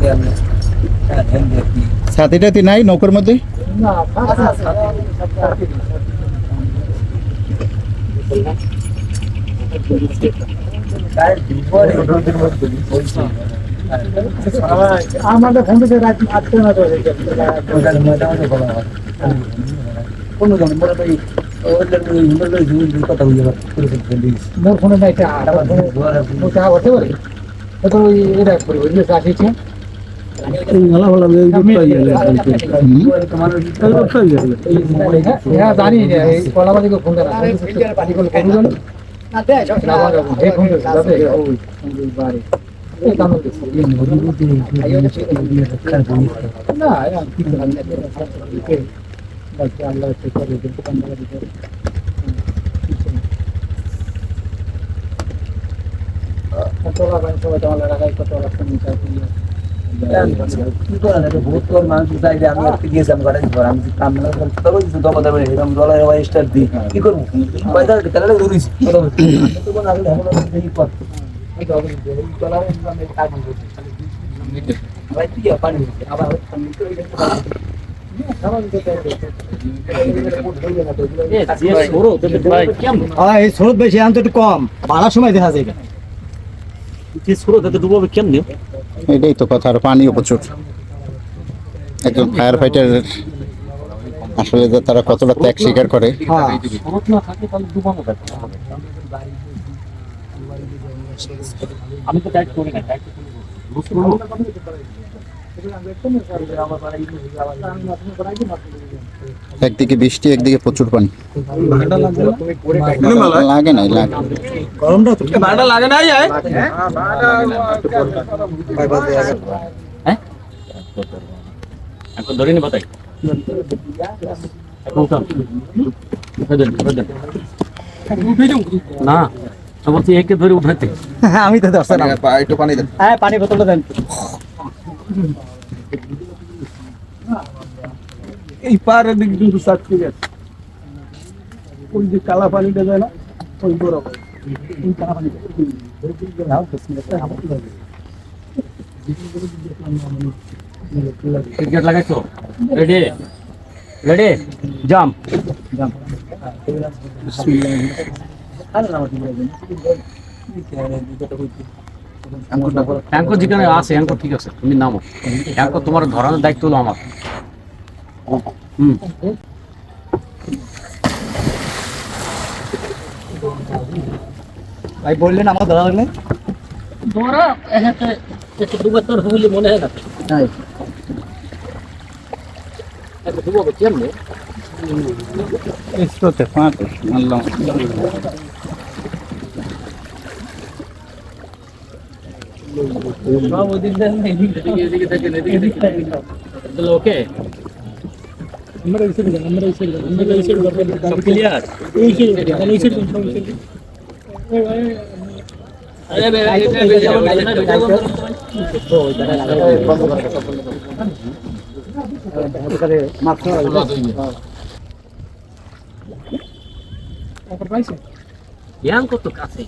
Yeah. টাতি নাই নৌকার মধ্যে? আমাদের ফোন থেকে রাত আটটা না তো মোর ফোনে নাই এটা আমার ফোনে মোটা হতে পারে। তো ওই এটা করে ওই যে আসিছে জানি এই কলাবাদি কো ফোন করা পানি কল করুন না আমার এই ফোন যাবে ওই বাড়ি এই কাম করছে না এটা কি করে বাকি আল্লাহ থেকে করে দোকান দিতে কতলা বান সবাই তোমার লাগাই শুনি চাই কি করা বহুত কম মানুষ চাইলে আমি আজকে গিয়েছিলাম গাড়ি ঘর আমি যে কাম না করতে পারব কিছু দবা দেবে এরকম ডলার এবার স্টার দিই কি করব পয়সা তাহলে ধরিস তো কোন আগে এখন দেখি কর ভাই এই স্রোত বেশি এখন তো একটু কম বাড়ার সময় দেখা যায় এটাই তো কথা আর পানিও প্রচুর। একজন ফায়ার ফাইটার আসলে যে তারা কতটা ত্যাগ স্বীকার করে। হ্যাঁ। আমি তো টাইট করি না টাইট একদিকে বৃষ্টি একদিকে প্রচুর পানি। লাগে নাই লাগে। গরমটা তো এখন ধরে নি বাতাই এখন উঠান উঠে দেন উঠে দেন। না আমি বলছি একে ধরে উঠাতে। আমি তো দশটা না। একটু পানি দেন। হ্যাঁ পানি বোতলটা দেন। এই পাড়ের দিকে কিন্তু চাটকে গেছে ওই যে কালা পানিটা যায় না ওই বরাবর ওই কালা পানিটা। ক্রিকেট লাগাইছো? রেডি রেডি জাম্প অ্যাঙ্কর যেখানে আছে অ্যাঙ্কর ঠিক আছে তুমি নামো। অ্যাঙ্কর তোমার ধরানোর দায়িত্ব হলো আমার। ভাই বললেন আমার ধরা লাগলে ধরা এখানে একটু ডুবে তোর বলে মনে হয় না তাই একটু ডুবো কেমনে স্রোতে পাঁচ মারলাম সব ওদিক দেন এদিকে এদিকে দেখেন এদিকে দেখেন তাহলে ওকে আমরা এই সাইডে আমরা এই সাইডে আমরা এই সাইডে সব ক্লিয়ার এই সাইডে এই সাইডে সব সাইডে আরে বে ইয়াং কত কাছে